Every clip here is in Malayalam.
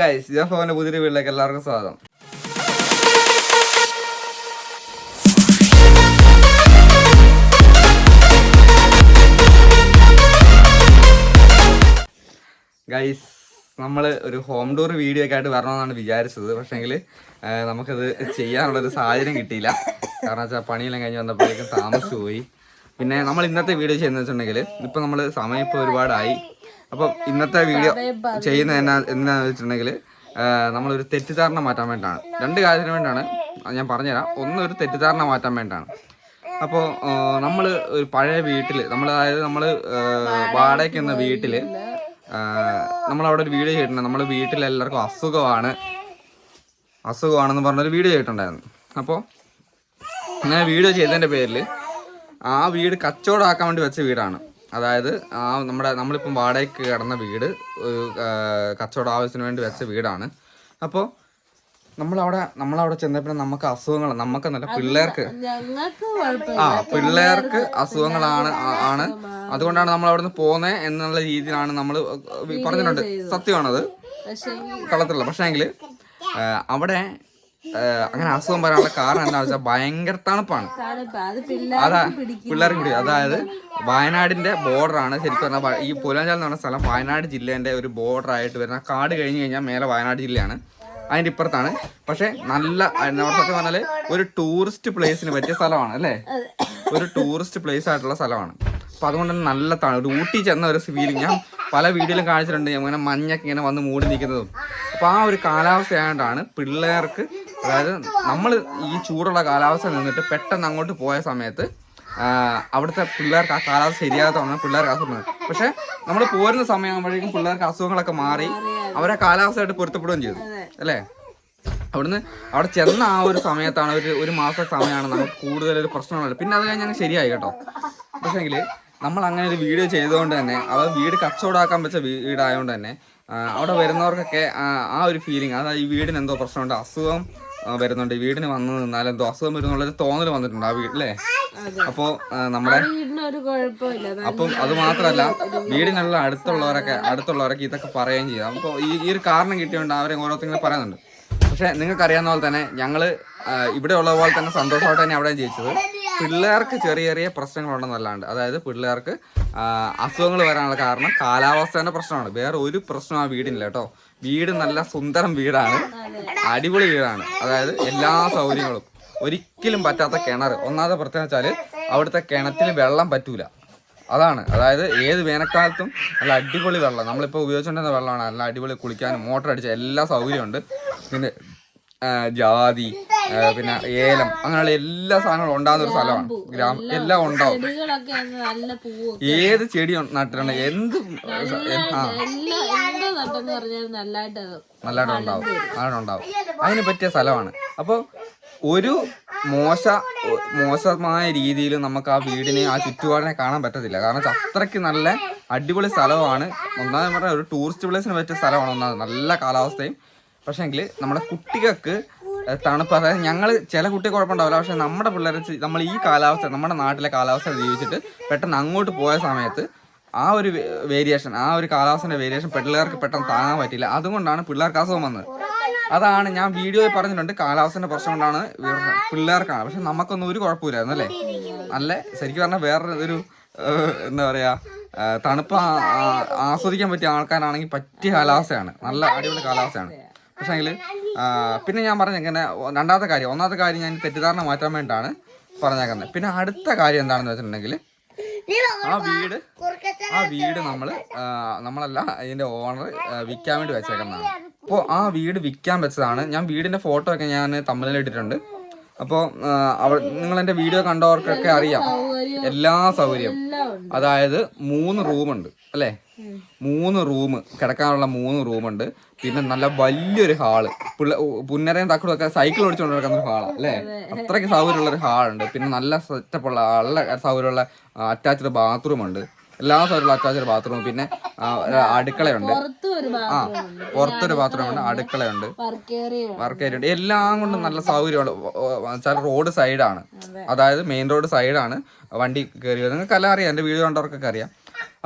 ഗൈസ് ജഫോന്റെ പുതിയ വീട്ടിലേക്ക് എല്ലാവർക്കും സ്വാഗതം. ഗൈസ് നമ്മൾ ഒരു ഹോം ടൂർ വീഡിയോ ഒക്കെ ആയിട്ട് വരണമെന്നാണ് വിചാരിച്ചത്. പക്ഷേങ്കിൽ നമുക്കത് ചെയ്യാനുള്ളൊരു സാഹചര്യം കിട്ടിയില്ല. കാരണം വെച്ചാൽ പണിയെല്ലാം കഴിഞ്ഞ് വന്നപ്പോഴേക്കും താമസിച്ചു പോയി. പിന്നെ നമ്മൾ ഇന്നത്തെ വീഡിയോ ചെയ്യുന്നത് വെച്ചിട്ടുണ്ടെങ്കിൽ ഇപ്പം നമ്മൾ സമയം ഇപ്പോൾ ഒരുപാടായി. അപ്പം ഇന്നത്തെ വീഡിയോ ചെയ്യുന്ന എന്നാ എന്താണെന്ന് വെച്ചിട്ടുണ്ടെങ്കിൽ നമ്മളൊരു തെറ്റിദ്ധാരണ മാറ്റാൻ വേണ്ടിയിട്ടാണ്. രണ്ട് കാര്യത്തിന് വേണ്ടിയാണ് ഞാൻ പറഞ്ഞുതരാം. ഒന്ന് ഒരു തെറ്റിദ്ധാരണ മാറ്റാൻ വേണ്ടിയിട്ടാണ് അപ്പോൾ നമ്മൾ ഒരു പഴയ വീട്ടിൽ നമ്മൾ അതായത് നമ്മൾ വാടകയ്ക്ക് എന്ന വീട്ടിൽ നമ്മളവിടെ ഒരു വീഡിയോ ചെയ്തിട്ടുണ്ട്. നമ്മൾ വീട്ടിൽ എല്ലാവർക്കും അസുഖമാണ്. അസുഖമാണെന്ന് പറഞ്ഞൊരു വീഡിയോ ചെയ്തിട്ടുണ്ടായിരുന്നു. അപ്പോൾ ഞാൻ വീഡിയോ ചെയ്തതിന്റെ പേരിൽ ആ വീട് കച്ചവടമാക്കാൻ വേണ്ടി വെച്ച വീടാണ്. അതായത് ആ നമ്മുടെ നമ്മളിപ്പം വാടകയ്ക്ക് കിടന്ന വീട് ഒരു കച്ചവട ആവശ്യത്തിന് വേണ്ടി വെച്ച വീടാണ്. അപ്പോൾ നമ്മളവിടെ നമ്മളവിടെ ചെന്നപ്പോൾ നമുക്ക് അസുഖങ്ങൾ നമുക്കെന്നല്ല പിള്ളേർക്ക് ആ പിള്ളേർക്ക് അസുഖങ്ങളാണ് ആണ്. അതുകൊണ്ടാണ് നമ്മൾ അവിടെ നിന്ന് പോകുന്നത് എന്നുള്ള രീതിയിലാണ് നമ്മൾ പറഞ്ഞിട്ടുണ്ട്. സത്യമാണത്. കളത്തിലുള്ള കള്ളത്തിലുള്ള പക്ഷേ എങ്കിൽ അവിടെ അങ്ങനെ അസുഖം വരാനുള്ള കാരണം എന്താണെന്ന് വെച്ചാൽ ഭയങ്കര തണുപ്പാണ്. തണുപ്പ് അത് പിള്ളേർ കൂടി അതായത് വയനാടിന്റെ ബോർഡറാണ്. ശരിക്കും പറഞ്ഞാൽ ഈ പുലാഞ്ചാൽ എന്ന് പറഞ്ഞ സ്ഥലം വയനാട് ജില്ലേന്റെ ഒരു ബോർഡർ ആയിട്ട് വരുന്ന കാട് കഴിഞ്ഞ് കഴിഞ്ഞാൽ മേലെ വയനാട് ജില്ലയാണ്. അതിന്റെ ഇപ്പുറത്താണ്. പക്ഷെ നല്ല സത്യം പറഞ്ഞാൽ ഒരു ടൂറിസ്റ്റ് പ്ലേസിന് പറ്റിയ സ്ഥലമാണ് അല്ലേ? ഒരു ടൂറിസ്റ്റ് പ്ലേസ് ആയിട്ടുള്ള സ്ഥലമാണ്. അപ്പൊ അതുകൊണ്ട് തന്നെ നല്ല തണു ഊട്ടി ചെന്ന ഒരു ഫീലിംഗ് ഞാൻ പല വീഡിയോയിലും കാണിച്ചിട്ടുണ്ട്. ഇങ്ങനെ മഞ്ഞൊക്കെ ഇങ്ങനെ വന്ന് മൂടി നിൽക്കുന്നതും. അപ്പൊ ആ ഒരു കാലാവസ്ഥ ആയതുകൊണ്ടാണ് പിള്ളേർക്ക് അതായത് നമ്മൾ ഈ ചൂടുള്ള കാലാവസ്ഥ നിന്നിട്ട് പെട്ടെന്ന് അങ്ങോട്ട് പോയ സമയത്ത് അവിടുത്തെ പിള്ളേർക്ക് ആ കാലാവസ്ഥ ശരിയാകത്തോണ്ടാണ് പിള്ളേർക്ക് അസുഖം പക്ഷെ നമ്മൾ പോരുന്ന സമയമാകുമ്പോഴേക്കും പിള്ളേർക്ക് അസുഖങ്ങളൊക്കെ മാറി അവരെ കാലാവസ്ഥയായിട്ട് പൊരുത്തപ്പെടുകയും ചെയ്തു. അല്ലേ? അവിടുന്ന് അവിടെ ചെന്ന ആ ഒരു സമയത്താണ് ഒരു ഒരു മാസ സമയമാണ് നമുക്ക് കൂടുതൽ ഒരു പ്രശ്നമുള്ളത്. പിന്നെ അത് കഴിഞ്ഞാൽ ശരിയായി കേട്ടോ. പക്ഷേങ്കിൽ നമ്മൾ അങ്ങനെ ഒരു വീഡിയോ ചെയ്തുകൊണ്ട് തന്നെ അവർ വീട് കച്ചവടമാക്കാൻ വെച്ച വീടായതുകൊണ്ട് തന്നെ അവിടെ വരുന്നവർക്കൊക്കെ ആ, ഒരു ഫീലിംഗ് അതായത് ഈ വീടിന് എന്തോ പ്രശ്നമുണ്ട് അസുഖം വരുന്നുണ്ട്. ഈ വീടിന് വന്നു എന്തോ അസുഖം വരുന്നുള്ളൊരു തോന്നൽ വന്നിട്ടുണ്ട് ആ വീട്ടിലെ അപ്പോൾ നമ്മുടെ അപ്പം അത് മാത്രമല്ല വീടിനുള്ള അടുത്തുള്ളവരൊക്കെ അടുത്തുള്ളവരൊക്കെ ഇതൊക്കെ പറയുകയും ചെയ്യാം. അപ്പോൾ ഈ ഈ ഒരു കാരണം കിട്ടിയോണ്ട് അവരെ ഓരോരുത്തരും പറയുന്നുണ്ട്. പക്ഷെ നിങ്ങൾക്ക് അറിയാവുന്ന പോലെ തന്നെ ഞങ്ങൾ ഇവിടെ ഉള്ള പോലെ തന്നെ സന്തോഷമായിട്ട് തന്നെ അവിടെ ജയിച്ചത് പിള്ളേർക്ക് ചെറിയ ചെറിയ പ്രശ്നങ്ങൾ പ്രശ്നങ്ങളുണ്ടെന്നല്ലാണ്ട്. അതായത് പിള്ളേർക്ക് അസുഖങ്ങൾ വരാനുള്ള കാരണം കാലാവസ്ഥേന്റെ പ്രശ്നമാണ്. വേറെ ഒരു പ്രശ്നം ആ വീടിനില്ല കേട്ടോ. വീട് നല്ല സുന്ദരം വീടാണ്. അടിപൊളി വീടാണ്. അതായത് എല്ലാ സൗകര്യങ്ങളും. ഒരിക്കലും പറ്റാത്ത കിണർ ഒന്നാമത്തെ പ്രത്യേകിച്ചാൽ അവിടുത്തെ കിണറ്റിൽ വെള്ളം പറ്റൂല. അതാണ്. അതായത് ഏത് വേനൽക്കാലത്തും നല്ല അടിപൊളി വെള്ളം. നമ്മളിപ്പോൾ ഉപയോഗിച്ചുകൊണ്ടിരുന്ന വെള്ളമാണ്. നല്ല അടിപൊളി കുളിക്കാനും മോട്ടർ അടിച്ച എല്ലാ സൗകര്യമുണ്ട് പിന്നെ ജാതി പിന്നെ ഏലം അങ്ങനെയുള്ള എല്ലാ സാധനങ്ങളും ഉണ്ടാകുന്ന ഒരു സ്ഥലമാണ്. ഗ്രാമം എല്ലാം ഉണ്ടാവും. ഏത് ചെടി നട്ടിട്ടുണ്ട് എന്ത് നല്ലതായിട്ട് ഉണ്ടാവും. നല്ലതായിട്ട് ഉണ്ടാവും. അതിന് പറ്റിയ സ്ഥലമാണ്. അപ്പോൾ ഒരു മോശ മോശമായ രീതിയിൽ നമുക്ക് ആ വീടിനെ ആ ചുറ്റുപാടിനെ കാണാൻ പറ്റത്തില്ല. കാരണം അത്രയ്ക്ക് നല്ല അടിപൊളി സ്ഥലമാണ്. ഒന്നാമത് പറഞ്ഞാൽ ഒരു ടൂറിസ്റ്റ് പ്ലേസിന് പറ്റിയ സ്ഥലമാണ്. ഒന്നാമത് നല്ല കാലാവസ്ഥയും. പക്ഷേങ്കിൽ നമ്മുടെ കുട്ടികൾക്ക് തണുപ്പ്. ഞങ്ങൾ ചില കുട്ടികൾ കുഴപ്പമുണ്ടാവില്ല. പക്ഷെ നമ്മുടെ പിള്ളേരെ നമ്മൾ ഈ കാലാവസ്ഥ നമ്മുടെ നാട്ടിലെ കാലാവസ്ഥ ജീവിച്ചിട്ട് പെട്ടെന്ന് അങ്ങോട്ട് പോയ സമയത്ത് ആ ഒരു വേരിയേഷൻ ആ ഒരു കാലാവസ്ഥയുടെ വേരിയേഷൻ പിള്ളേർക്ക് പെട്ടെന്ന് താങ്ങാൻ പറ്റില്ല അതുകൊണ്ടാണ് പിള്ളേർക്ക് അസുഖം വന്നത്. അതാണ് ഞാൻ വീഡിയോയിൽ പറഞ്ഞിട്ടുണ്ട്. കാലാവസ്ഥയുടെ പ്രശ്നം കൊണ്ടാണ് പിള്ളേർക്കാണ്. പക്ഷെ നമുക്കൊന്നും ഒരു കുഴപ്പമില്ലായിരുന്നു അല്ലേ? നല്ല ശരിക്കും പറഞ്ഞാൽ വേറെ ഒരു എന്താ പറയുക തണുപ്പ് ആസ്വദിക്കാൻ പറ്റിയ ആൾക്കാരാണെങ്കിൽ പറ്റിയ കാലാവസ്ഥയാണ്. നല്ല അടിപൊളി കാലാവസ്ഥയാണ്. പക്ഷേങ്കിൽ പിന്നെ ഞാൻ പറഞ്ഞ ഇങ്ങനെ രണ്ടാമത്തെ കാര്യം ഒന്നാമത്തെ കാര്യം ഞാൻ തെറ്റിദ്ധാരണ മാറ്റാൻ വേണ്ടിയിട്ടാണ് പറഞ്ഞേക്കുന്നത്. പിന്നെ അടുത്ത കാര്യം എന്താണെന്ന് വെച്ചിട്ടുണ്ടെങ്കിൽ ആ വീട് ആ വീട് നമ്മൾ നമ്മളല്ല അതിന്റെ ഓണർ വിൽക്കാൻ വേണ്ടി വെച്ചേക്കുന്നതാണ്. അപ്പോൾ ആ വീട് വിൽക്കാൻ വെച്ചതാണ്. ഞാൻ വീടിന്റെ ഫോട്ടോ ഒക്കെ ഞാൻ തമ്മിൽ ഇട്ടിട്ടുണ്ട്. അപ്പോൾ അവ നിങ്ങൾ എന്റെ വീഡിയോ കണ്ടവർക്കൊക്കെ അറിയാം. എല്ലാ സൗകര്യം. അതായത് മൂന്ന് റൂമുണ്ട് അല്ലേ? മൂന്ന് റൂം കിടക്കാനുള്ള മൂന്ന് റൂമുണ്ട്. പിന്നെ നല്ല വലിയൊരു ഹാൾ പിള്ള പുന്നരയും തക്കടും ഒക്കെ സൈക്കിൾ ഓടിച്ചുകൊണ്ട് നടക്കുന്ന ഒരു ഹാളാണ് അല്ലേ? അത്രയ്ക്ക് സൗകര്യമുള്ള ഒരു ഹാളുണ്ട്. പിന്നെ നല്ല സെറ്റപ്പുള്ള നല്ല സൗകര്യമുള്ള അറ്റാച്ച്ഡ് ബാത്റൂം ഉണ്ട്. എല്ലാ സൗകര്യമുള്ള അറ്റാച്ച്ഡ് ബാത്റൂം പിന്നെ അടുക്കളയുണ്ട്. ആ പുറത്തൊരു ബാത്റൂം ഉണ്ട് അടുക്കളയുണ്ട്. വർക്ക് ഏരിയ ഉണ്ട്. എല്ലാം കൊണ്ടും നല്ല സൗകര്യമുള്ള വെച്ചാൽ റോഡ് സൈഡാണ് അതായത് മെയിൻ റോഡ് സൈഡാണ് വണ്ടി കയറി നിങ്ങൾക്ക് എല്ലാം അറിയാം. എന്റെ വീട് കണ്ടവർക്കൊക്കെ അറിയാം.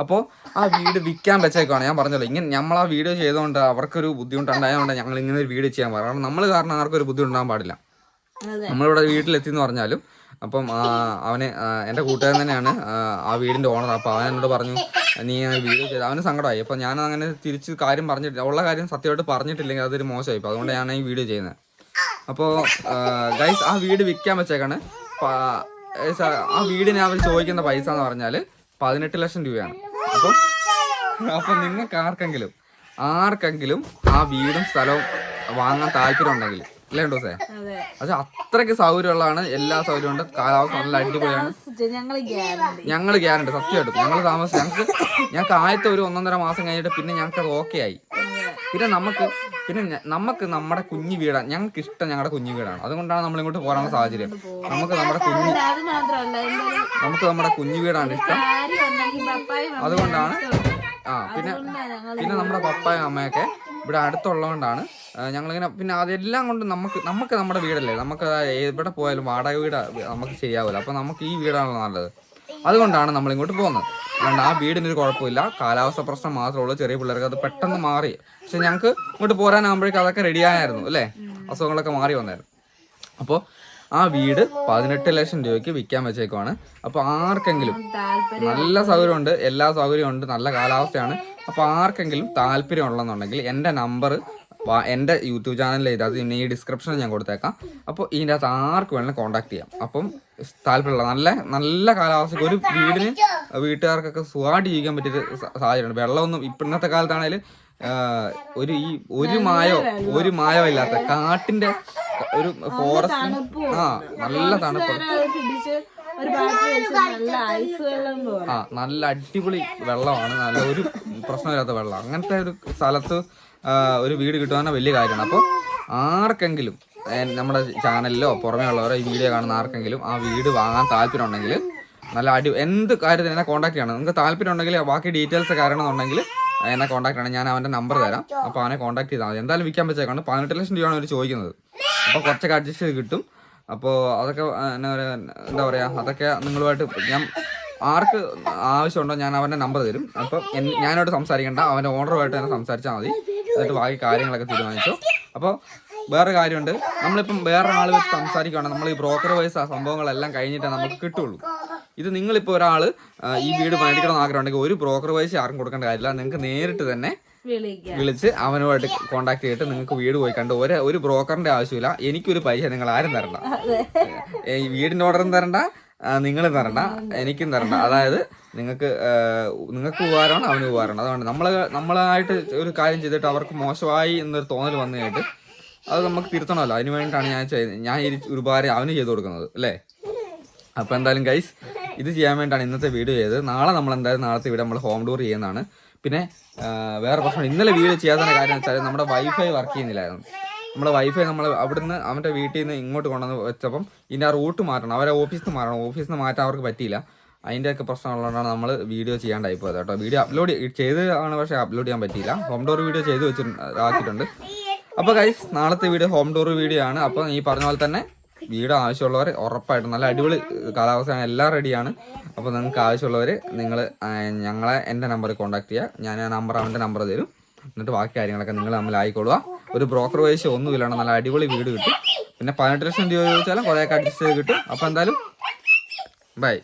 അപ്പോൾ ആ വീട് വിൽക്കാൻ വെച്ചേക്കാണ് ഞാൻ പറഞ്ഞല്ലോ ഇങ്ങനെ നമ്മൾ ആ വീഡിയോ ചെയ്തുകൊണ്ട് അവർക്കൊരു ബുദ്ധിമുട്ടുണ്ടായതുകൊണ്ട് ഞങ്ങൾ ഇങ്ങനെ ഒരു വീഡിയോ ചെയ്യാൻ പറയാം കാരണം നമ്മൾ കാരണം ആർക്കും ആർക്കൊരു ബുദ്ധിമുട്ടുണ്ടാകാൻ പാടില്ല. നമ്മളിവിടെ വീട്ടിലെത്തി എന്ന് പറഞ്ഞാലും അപ്പം അവന് എന്റെ കൂട്ടുകാരൻ തന്നെയാണ് ആ, വീടിന്റെ ഓണർ അപ്പോൾ അവൻ എന്നോട് പറഞ്ഞു നീ ആ വീഡിയോ ചെയ്ത് അവന് സങ്കടമായി. അപ്പോൾ ഞാൻ അങ്ങനെ തിരിച്ച് കാര്യം പറഞ്ഞിട്ടില്ല ഉള്ള കാര്യം സത്യമായിട്ട് പറഞ്ഞിട്ടില്ലെങ്കിൽ അതൊരു മോശമായി. അതുകൊണ്ട് ഞാൻ ഈ വീഡിയോ ചെയ്യുന്നത്. അപ്പോൾ ഗൈസ് ആ വീട് വിൽക്കാൻ വെച്ചേക്കാണ്. ആ വീടിന് അവർ ചോദിക്കുന്ന പൈസ എന്ന് പറഞ്ഞാൽ പതിനെട്ട് ലക്ഷം രൂപയാണ്. അപ്പം അപ്പം നിങ്ങൾക്ക് ആർക്കെങ്കിലും ആർക്കെങ്കിലും ആ വീടും സ്ഥലവും വാങ്ങാൻ താല്പര്യം ഉണ്ടെങ്കിൽ അല്ലേ ഡോസേ പക്ഷെ അത്രയ്ക്ക് സൗകര്യമുള്ളതാണ് എല്ലാ സൗകര്യവും ഉണ്ട്. കാലാവസ്ഥ നല്ല അടിപൊളിയാണ്. ഞങ്ങൾ ഗ്യാരണ്ടി. സത്യമായിട്ടും ഞങ്ങൾ താമസിച്ച് ഞങ്ങൾക്ക് ഞങ്ങൾക്ക് ആദ്യത്തെ ഒരു ഒന്നൊന്നര മാസം കഴിഞ്ഞിട്ട് പിന്നെ ഞങ്ങൾക്ക് അത് ഓക്കെ ആയി. പിന്നെ നമുക്ക് പിന്നെ നമുക്ക് നമ്മുടെ കുഞ്ഞു വീടാണ് ഞങ്ങൾക്ക് ഇഷ്ടം ഞങ്ങളുടെ കുഞ്ഞു വീടാണ്. അതുകൊണ്ടാണ് നമ്മൾ ഇങ്ങോട്ട് പോകാനുള്ള സാഹചര്യം. നമുക്ക് നമ്മുടെ കുഞ്ഞു നമുക്ക് നമ്മുടെ കുഞ്ഞു വീടാണ് ഇഷ്ടം. അതുകൊണ്ടാണ്. ആ പിന്നെ പിന്നെ നമ്മുടെ പപ്പായും അമ്മയൊക്കെ ഇവിടെ അടുത്തുള്ളതുകൊണ്ടാണ് കൊണ്ടാണ് ഞങ്ങളിങ്ങനെ പിന്നെ അതെല്ലാം കൊണ്ട് നമുക്ക് നമുക്ക് നമ്മുടെ വീടല്ലേ? നമുക്ക് എവിടെ പോയാലും വാടക വീട് നമുക്ക് ശരിയാവില്ല. അപ്പോൾ നമുക്ക് ഈ വീടാണല്ലോ നല്ലത്. അതുകൊണ്ടാണ് നമ്മൾ ഇങ്ങോട്ട് പോകുന്നത്. അതുകൊണ്ട് ആ വീടിന് ഒരു കുഴപ്പമില്ല. കാലാവസ്ഥ പ്രശ്നം മാത്രമേ ഉള്ളൂ. ചെറിയ പിള്ളേർക്ക് അത് പെട്ടെന്ന് മാറി. പക്ഷെ ഞങ്ങൾക്ക് ഇങ്ങോട്ട് പോരാനാകുമ്പോഴേക്കും അതൊക്കെ റെഡിയായിരുന്നു അല്ലേ? അസുഖങ്ങളൊക്കെ മാറി വന്നായിരുന്നു. അപ്പോൾ ആ വീട് പതിനെട്ട് ലക്ഷം രൂപയ്ക്ക് വിൽക്കാൻ വെച്ചേക്കുവാണ്. അപ്പോൾ ആർക്കെങ്കിലും നല്ല സൗകര്യമുണ്ട് എല്ലാ സൗകര്യവും ഉണ്ട് നല്ല കാലാവസ്ഥയാണ്. അപ്പോൾ ആർക്കെങ്കിലും താല്പര്യം ഉള്ളതെന്നുണ്ടെങ്കിൽ എന്റെ നമ്പർ എന്റെ യൂട്യൂബ് ചാനലിൽ ഇത് പിന്നെ ഈ ഡിസ്ക്രിപ്ഷനിൽ ഞാൻ കൊടുത്തേക്കാം. അപ്പോൾ ഇതിന്റെ അകത്ത് ആർക്ക് വേണമെങ്കിലും കോൺടാക്ട് ചെയ്യാം. അപ്പം താല്പര്യമുള്ള നല്ല നല്ല കാലാവസ്ഥയ്ക്ക് ഒരു വീടിന് വീട്ടുകാർക്കൊക്കെ സുഖമായിട്ട് ജീവിക്കാൻ പറ്റിയൊരു സ- സാഹചര്യമുണ്ട്. വെള്ളമൊന്നും ഇപ്പം ഇന്നത്തെ കാലത്താണേലും ഒരു ഈ ഒരു മായോ ഒരു മായോ ഇല്ലാത്ത കാട്ടിന്റെ ഒരു ഫോറസ്റ്റ് ആ നല്ല തണുപ്പ്. ആ നല്ല അടിപൊളി വെള്ളമാണ്. നല്ല ഒരു പ്രശ്നമില്ലാത്ത വെള്ളം. അങ്ങനത്തെ ഒരു സ്ഥലത്ത് ഒരു വീട് കിട്ടുക എന്ന് വലിയ കാര്യമാണ്. അപ്പോൾ ആർക്കെങ്കിലും നമ്മുടെ ചാനലിലോ പുറമേ ഉള്ളവരോ ഈ വീഡിയോ കാണുന്ന ആർക്കെങ്കിലും ആ വീട് വാങ്ങാൻ താല്പര്യം ഉണ്ടെങ്കിൽ നല്ല അടി എന്ത് കാര്യത്തിന് എന്നെ കോൺടാക്ട് ചെയ്യണം. നിങ്ങൾക്ക് താല്പര്യം ഉണ്ടെങ്കിൽ ബാക്കി ഡീറ്റെയിൽസ് കാരണം ഉണ്ടെങ്കിൽ എന്നെ കോൺടാക്ട് ചെയ്യണം. ഞാൻ അവന്റെ നമ്പർ തരാം. അപ്പോൾ അവനെ കോൺടാക്ട് ചെയ്താൽ മതി. എന്തായാലും വിൽക്കാൻ വെച്ചേക്കാണ് പതിനെട്ട് ലക്ഷം രൂപയാണ് അവർ ചോദിക്കുന്നത്. അപ്പോൾ കുറച്ചൊക്കെ അഡ്ജസ്റ്റ് ചെയ്ത് കിട്ടും. അപ്പോൾ അതൊക്കെ എന്നാ പറയുക എന്താ പറയുക അതൊക്കെ നിങ്ങളുമായിട്ട് ഞാൻ ആർക്ക് ആവശ്യമുണ്ടോ ഞാൻ അവന്റെ നമ്പർ തരും. അപ്പം ഞാനോട് സംസാരിക്കേണ്ട. അവന്റെ ഓണറുമായിട്ട് തന്നെ സംസാരിച്ചാൽ മതി. എന്നിട്ട് ബാക്കി കാര്യങ്ങളൊക്കെ തീരുമാനിച്ചു. അപ്പോൾ വേറെ കാര്യമുണ്ട്. നമ്മളിപ്പം വേറെ ആൾ വെച്ച് സംസാരിക്കുകയാണെങ്കിൽ നമ്മൾ ഈ ബ്രോക്കർ വൈസ് ആ സംഭവങ്ങളെല്ലാം കഴിഞ്ഞിട്ടേ നമുക്ക് കിട്ടുള്ളൂ. ഇത് നിങ്ങളിപ്പോൾ ഒരാൾ ഈ വീട് മേടിക്കണം എന്ന് ആഗ്രഹം ഉണ്ടെങ്കിൽ ഒരു ബ്രോക്കർ വൈസ് ആർക്കും കൊടുക്കേണ്ട കാര്യമില്ല. നിങ്ങൾക്ക് നേരിട്ട് തന്നെ വിളിച്ച് അവനുമായിട്ട് കോണ്ടാക്ട് ചെയ്തിട്ട് നിങ്ങൾക്ക് വീട് പോയി കണ്ട് ഒരു ഒരു ബ്രോക്കറിന്റെ ആവശ്യമില്ല. എനിക്കൊരു പൈസ നിങ്ങൾ ആരും തരണ്ട ഈ വീടിന്റെ ഓർഡറും തരണ്ട. നിങ്ങൾ തരണ്ട. എനിക്കും തരണ്ട. അതായത് നിങ്ങൾക്ക് നിങ്ങൾക്ക് ഉപകാരമാണ് അവന് ഉപകാരമാണ്. അതുകൊണ്ട് നമ്മൾ നമ്മളായിട്ട് ഒരു കാര്യം ചെയ്തിട്ട് അവർക്ക് മോശമായി എന്നൊരു തോന്നൽ വന്നു കഴിഞ്ഞിട്ട് അത് നമുക്ക് തിരുത്തണമല്ലോ. അതിന് വേണ്ടിയിട്ടാണ് ഞാൻ ചെയ്യുന്നത് ഞാൻ ഈ ഒരു ഉപകാരം അവന് ചെയ്തു കൊടുക്കുന്നത് അല്ലേ? അപ്പോൾ എന്തായാലും ഗൈസ് ഇത് ചെയ്യാൻ വേണ്ടിയിട്ടാണ് ഇന്നത്തെ വീഡിയോ ചെയ്തത്. നാളെ നമ്മൾ എന്തായാലും നാളത്തെ വീഡിയോ നമ്മൾ ഹോം ടൂർ ചെയ്യുന്നതാണ്. പിന്നെ വേറെ പ്രശ്നം ഇന്നലെ വീഡിയോ ചെയ്യാത്ത കാര്യം വെച്ചാൽ നമ്മുടെ വൈഫൈ വർക്ക് ചെയ്യുന്നില്ലായിരുന്നു. നമ്മുടെ വൈഫൈ നമ്മൾ അവിടുന്ന് അവന്റെ വീട്ടിൽ നിന്ന് ഇങ്ങോട്ട് കൊണ്ടുവന്ന് വെച്ചപ്പം ഇതിന്റെ ആ റൂട്ട് മാറ്റണം. അവരെ ഓഫീസിൽ നിന്ന് മാറണം. ഓഫീസിൽ നിന്ന് മാറ്റാൻ അവർക്ക് പറ്റിയില്ല. അതിന്റെയൊക്കെ പ്രശ്നമുള്ളതുകൊണ്ടാണ് നമ്മൾ വീഡിയോ ചെയ്യാണ്ടായി പോയത് കേട്ടോ. വീഡിയോ അപ്ലോഡ് ചെയ്തതാണ് പക്ഷേ അപ്ലോഡ് ചെയ്യാൻ പറ്റിയില്ല. ഹോം ഡോർ വീഡിയോ ചെയ്ത് വെച്ചിട്ടുണ്ട് ആക്കിയിട്ടുണ്ട്. അപ്പോൾ ഗൈസ് നാളത്തെ വീഡിയോ ഹോം ഡോർ വീഡിയോ ആണ്. അപ്പോൾ ഈ പറഞ്ഞ പോലെ തന്നെ വീട് ആവശ്യമുള്ളവർ ഉറപ്പായിട്ടും നല്ല അടിപൊളി കാലാവസ്ഥയാണ്. എല്ലാം റെഡിയാണ് അപ്പോൾ നിങ്ങൾക്ക് ആവശ്യമുള്ളവർ നിങ്ങൾ ഞങ്ങളെ എന്റെ നമ്പറിൽ കോൺടാക്ട് ചെയ്യുക ഞാൻ ആ നമ്പർ അവന്റെ നമ്പർ തരും. എന്നിട്ട് ബാക്കി കാര്യങ്ങളൊക്കെ നിങ്ങൾ തമ്മിൽ ആയിക്കൊള്ളുക. ഒരു ബ്രോക്കർ വൈസ് ഒന്നുമില്ലാണ് നല്ല അടിപൊളി വീട് കിട്ടും. പിന്നെ പതിനെട്ട് ലക്ഷം രൂപ ചോദിച്ചാലും കുറേയൊക്കെ അഡ്ജസ്റ്റ് ചെയ്ത് കിട്ടും. അപ്പോൾ എന്തായാലും ബൈ.